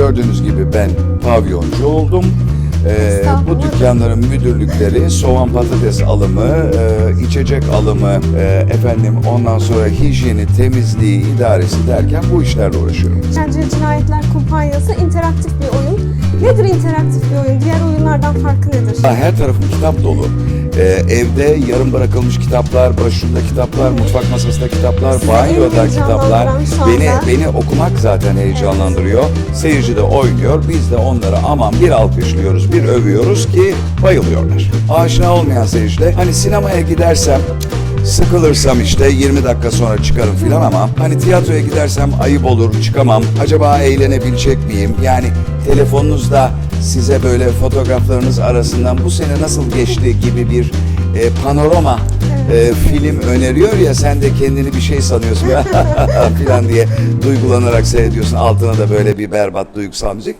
Gördüğünüz gibi ben pavyoncu oldum. Ee, bu dükkanların müdürlükleri soğan patates alımı, e, içecek alımı, e, efendim ondan sonra hijyeni, temizliği, idaresi derken bu işlerle uğraşıyorum. Eğlenceli Cinayetler Kumpanyası interaktif bir oyun. Nedir interaktif bir oyun? Diğer oyunlardan farkı nedir? Her tarafım kitap dolu. Ee, evde yarım bırakılmış kitaplar, başucunda kitaplar, mutfak masasında kitaplar, banyoda kitaplar. Beni beni okumak zaten heyecanlandırıyor. Seyirci de oynuyor. Biz de onları aman bir alkışlıyoruz, bir övüyoruz ki bayılıyorlar. Aşina olmayan seyirciler hani sinemaya gidersem Sıkılırsam işte 20 dakika sonra çıkarım filan ama hani tiyatroya gidersem ayıp olur çıkamam. Acaba eğlenebilecek miyim? Yani telefonunuzda size böyle fotoğraflarınız arasından bu sene nasıl geçti gibi bir e, panorama e, film öneriyor ya sen de kendini bir şey sanıyorsun filan diye duygulanarak seyrediyorsun. Altına da böyle bir berbat duygusal müzik.